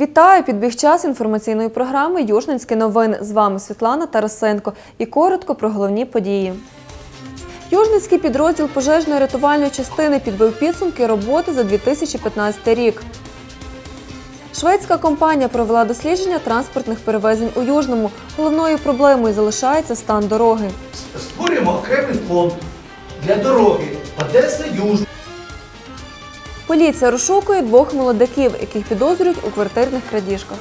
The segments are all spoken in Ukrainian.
Вітаю! Підбіг час інформаційної програми Южненські новини. З вами Світлана Тарасенко. І коротко про головні події. Южницький підрозділ пожежної рятувальної частини підбив підсумки роботи за 2015 рік. Шведська компанія провела дослідження транспортних перевезень у Южному. Головною проблемою залишається стан дороги. Створюємо окремий фонд для дороги Одеса Южна. Поліція розшукує двох молодиків, яких підозрюють у квартирних крадіжках.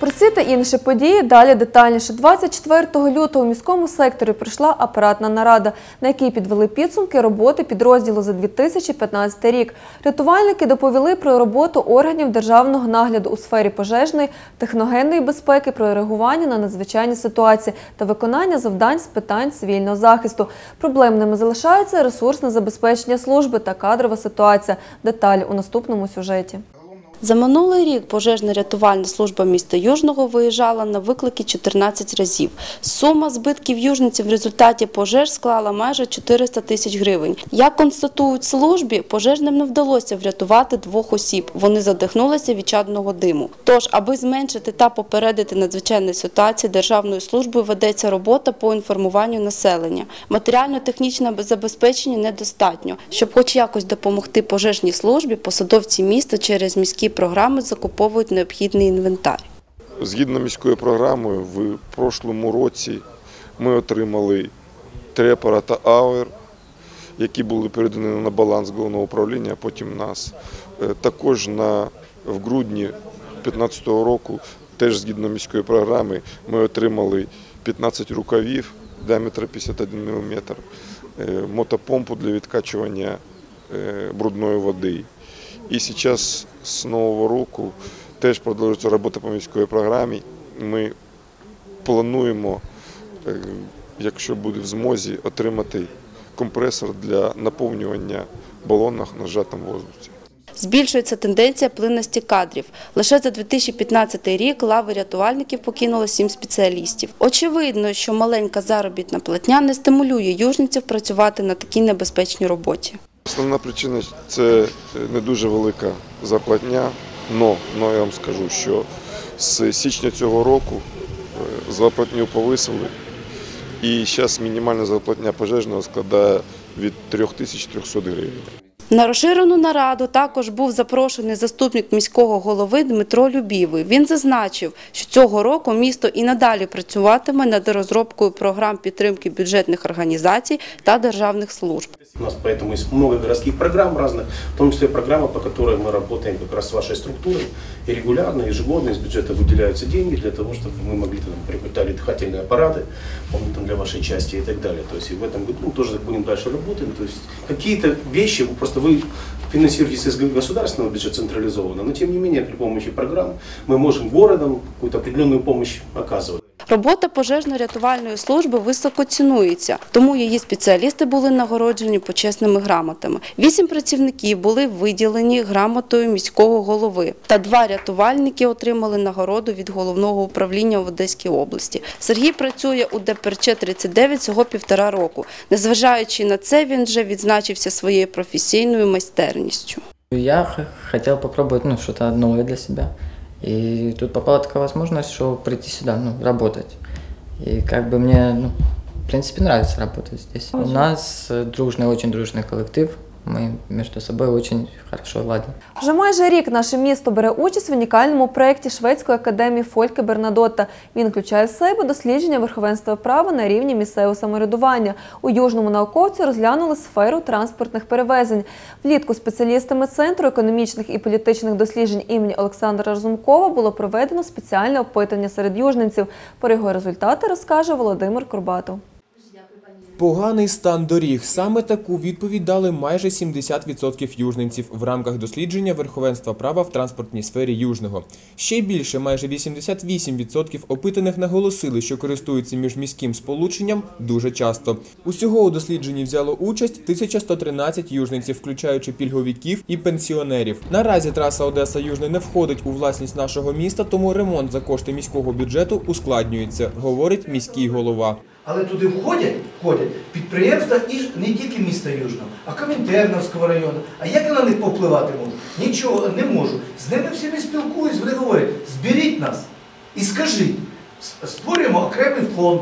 Про ці та інші події далі детальніше. 24 лютого у міському секторі прийшла апаратна нарада, на якій підвели підсумки роботи підрозділу за 2015 рік. Рятувальники доповіли про роботу органів державного нагляду у сфері пожежної, техногенної безпеки, про реагування на надзвичайні ситуації та виконання завдань з питань цивільного захисту. Проблемними залишаються ресурсне забезпечення служби та кадрова ситуація. Деталі у наступному сюжеті. За минулий рік пожежна рятувальна служба міста Южного виїжджала на виклики 14 разів. Сума збитків южниці в результаті пожеж склала майже 400 тисяч гривень. Як констатують службі, пожежним не вдалося врятувати двох осіб. Вони задихнулися від чадного диму. Тож, аби зменшити та попередити надзвичайні ситуації, державною службою ведеться робота по інформуванню населення. Матеріально-технічне забезпечення недостатньо. Щоб хоч якось допомогти пожежній службі, посадовці міста через міські програми закуповують необхідний інвентар. Згідно міською програмою, в прошлому році ми отримали три апарати АОР, які були передані на баланс головного управління, а потім нас. Е, Також на, в грудні 2015 року, теж згідно міської програми, ми отримали 15 рукавів діаметр 51 мм, мотопомпу для відкачування е, брудної води. І зараз з нового року теж продовжується робота по міської програмі. Ми плануємо, е, якщо буде в змозі, отримати компресор для наповнювання балонів на зжатому воздусі. Збільшується тенденція плинності кадрів. Лише за 2015 рік лави рятувальників покинуло сім спеціалістів. Очевидно, що маленька заробітна платня не стимулює южниців працювати на такій небезпечній роботі. Основна причина це не дуже велика зарплатня, но, но я вам скажу, що з січня цього року заплатню зарплатню повисили, і зараз мінімальна зарплатня пожежного складає від 3300 гривень. На розширену нараду також був запрошений заступник міського голови Дмитро Любівий. Він зазначив, що цього року місто і надалі працюватиме над розробкою програм підтримки бюджетних організацій та державних служб. У нас поэтому есть много городских программ разных, в том числе программа, по которой мы работаем как раз с вашей структурой. И регулярно, ежегодно из бюджета выделяются деньги для того, чтобы мы могли там, приобретали дыхательные аппараты, помню, там, для вашей части и так далее. То есть и в этом году мы тоже будем дальше работать. То есть какие-то вещи, вы просто вы финансируетесь из государственного бюджета централизованно, но тем не менее при помощи программ мы можем городам какую-то определенную помощь оказывать. Робота пожежно-рятувальної служби високо цінується, тому її спеціалісти були нагороджені почесними грамотами. Вісім працівників були виділені грамотою міського голови, та два рятувальники отримали нагороду від головного управління в Одеській області. Сергій працює у ДПРЧ 39 всього півтора року. Незважаючи на це, він вже відзначився своєю професійною майстерністю. Я х- хотел попробовать ну, что-то для себя. И тут попала такая возможность, что прийти сюда, ну, работать. И как бы мне, ну, в принципе, нравится работать здесь. У нас э, дружный, очень дружный коллектив. Мы между собой очень хорошо ладим. Вже майже рік наше місто бере участь в унікальному проєкті Шведської академії Фольке Бернадотта. Він включає в себе дослідження верховенства права на рівні місцевого самоврядування. У южному науковці розглянули сферу транспортних перевезень. Влітку спеціалістами Центру економічних і політичних досліджень імені Олександра Разумкова було проведено спеціальне опитання серед южненців. Про його результати розкаже Володимир Курбатов. Поганий стан доріг. Саме таку відповідь дали майже 70% южненців в рамках дослідження верховенства права в транспортній сфері Южного. Ще більше, майже 88% опитаних наголосили, що користуються міжміським сполученням дуже часто. Усього у дослідженні взяло участь 1113 южненців, включаючи пільговиків і пенсіонерів. Наразі траса Одеса Южний не входить у власність нашого міста, тому ремонт за кошти міського бюджету ускладнюється, говорить міський голова. Але туди входять, входять підприємства і не тільки міста Южного, а Комінтерновського району. А як я на них повпливати можу? Нічого не можу. З ними всіми спілкуюсь, вони говорять, зберіть нас і скажіть, створюємо окремий фонд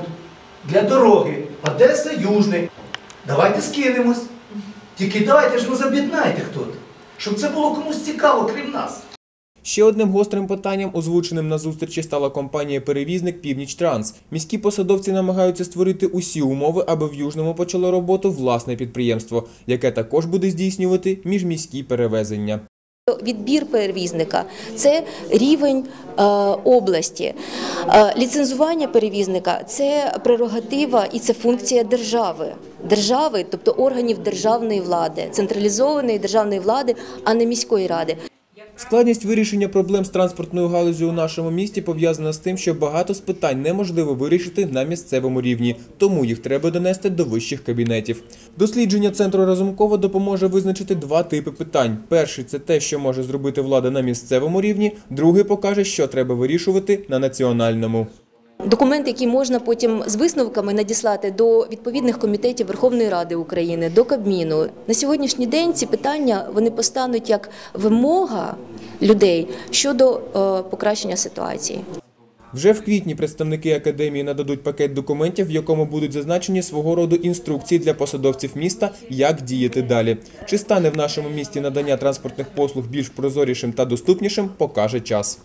для дороги Одеса Южний. Давайте скинемось. Тільки давайте ж ну забіднайте хто щоб це було комусь цікаво, крім нас. Ще одним гострим питанням, озвученим на зустрічі, стала компанія-перевізник Північ Транс. Міські посадовці намагаються створити усі умови, аби в Южному почало роботу власне підприємство, яке також буде здійснювати міжміські перевезення. Відбір перевізника це рівень е, області. Е, ліцензування перевізника це прерогатива і це функція держави. Держави, тобто органів державної влади, централізованої державної влади, а не міської ради. Складність вирішення проблем з транспортною галузю у нашому місті пов'язана з тим, що багато з питань неможливо вирішити на місцевому рівні, тому їх треба донести до вищих кабінетів. Дослідження центру Разумкова допоможе визначити два типи питань: перший це те, що може зробити влада на місцевому рівні, другий покаже, що треба вирішувати на національному. Документ, який можна потім з висновками надіслати до відповідних комітетів Верховної Ради України, до Кабміну. На сьогоднішній день ці питання вони постануть як вимога людей щодо е, покращення ситуації. Вже в квітні представники академії нададуть пакет документів, в якому будуть зазначені свого роду інструкції для посадовців міста, як діяти далі. Чи стане в нашому місті надання транспортних послуг більш прозорішим та доступнішим, покаже час.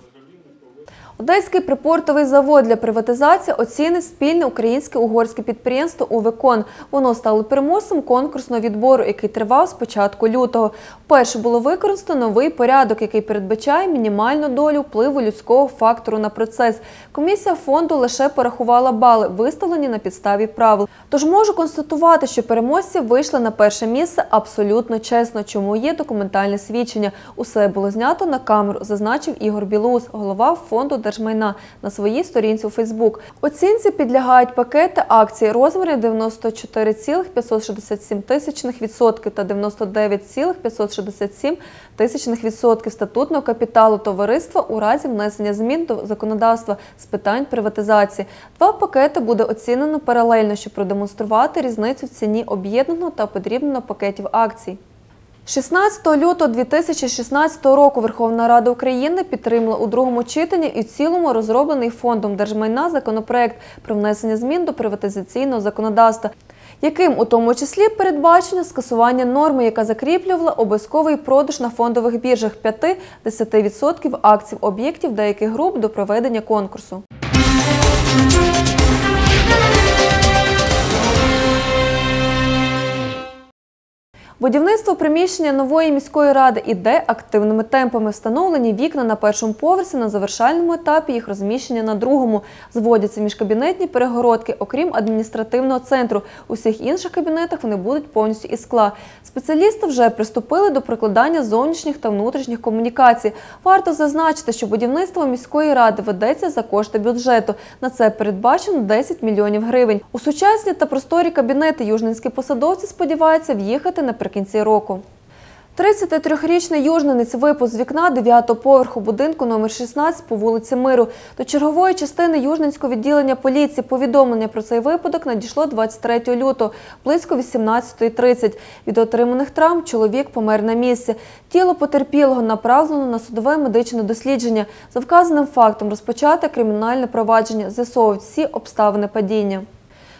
Одеський припортовий завод для приватизації оцінить спільне українське-угорське підприємство «Увекон». Воно стало переможцем конкурсного відбору, який тривав з початку лютого. Вперше було використано новий порядок, який передбачає мінімальну долю впливу людського фактору на процес. Комісія фонду лише порахувала бали, виставлені на підставі правил. Тож можу констатувати, що переможці вийшли на перше місце абсолютно чесно, чому є документальне свідчення. Усе було знято на камеру, зазначив Ігор Білоус, голова фонду держмайна на своїй сторінці у Фейсбук. Оцінці підлягають пакети акцій розмірі 94,567 тисячних відсотки та 99,567 тисячних відсотків статутного капіталу товариства у разі внесення змін до законодавства з питань приватизації. Два пакети буде оцінено паралельно, щоб продемонструвати різницю в ціні об'єднаного та подрібненого пакетів акцій. 16 лютого 2016 року Верховна Рада України підтримала у другому читанні і в цілому розроблений фондом держмайна законопроект про внесення змін до приватизаційного законодавства, яким у тому числі передбачено скасування норми, яка закріплювала обов'язковий продаж на фондових біржах 5-10% акцій об'єктів деяких груп до проведення конкурсу. Будівництво приміщення нової міської ради іде активними темпами. Встановлені вікна на першому поверсі на завершальному етапі їх розміщення на другому. Зводяться міжкабінетні перегородки, окрім адміністративного центру. У всіх інших кабінетах вони будуть повністю із скла. Спеціалісти вже приступили до прокладання зовнішніх та внутрішніх комунікацій. Варто зазначити, що будівництво міської ради ведеться за кошти бюджету. На це передбачено 10 мільйонів гривень. У сучасні та просторі кабінети южненські посадовці сподіваються в'їхати наприкінці року. 33-річний южненець випав з вікна 9-го поверху будинку номер 16 по вулиці Миру. До чергової частини Южненського відділення поліції повідомлення про цей випадок надійшло 23 лютого, близько 18.30. Від отриманих травм чоловік помер на місці. Тіло потерпілого направлено на судове медичне дослідження. За вказаним фактом розпочати кримінальне провадження, з'ясовують всі обставини падіння.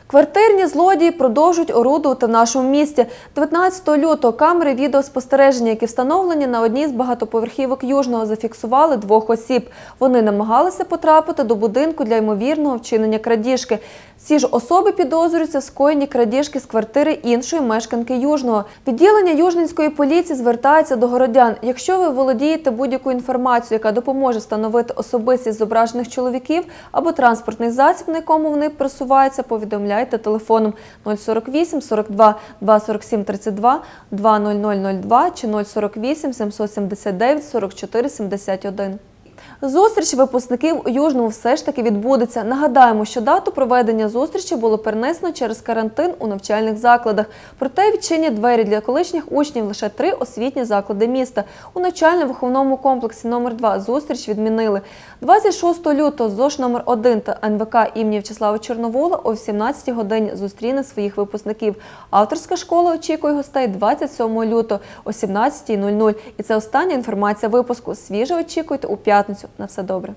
Квартирні злодії продовжують орудувати в нашому місті. 19 лютого камери відеоспостереження, які встановлені на одній з багатоповерхівок Южного, зафіксували двох осіб. Вони намагалися потрапити до будинку для ймовірного вчинення крадіжки. Ці ж особи підозрюються в скоєнні крадіжки з квартири іншої мешканки Южного. Відділення Южненської поліції звертається до городян. Якщо ви володієте будь-якою інформацією, яка допоможе встановити особистість зображених чоловіків або транспортний засіб, на якому вони пересуваються, повідомляйте телефоном 048 42 247 32 20002 чи 048 779 44 71. Зустріч випускників у Южному все ж таки відбудеться. Нагадаємо, що дату проведення зустрічі було перенесено через карантин у навчальних закладах. Проте відчинять двері для колишніх учнів лише три освітні заклади міста. У навчально-виховному комплексі номер 2 зустріч відмінили. 26 лютого ЗОШ номер 1 та НВК імені В'ячеслава Чорновола о 17 годині зустріне своїх випускників. Авторська школа очікує гостей 27 лютого о 17.00. І це остання інформація випуску. Свіже очікуйте у п'ятницю. На все добре.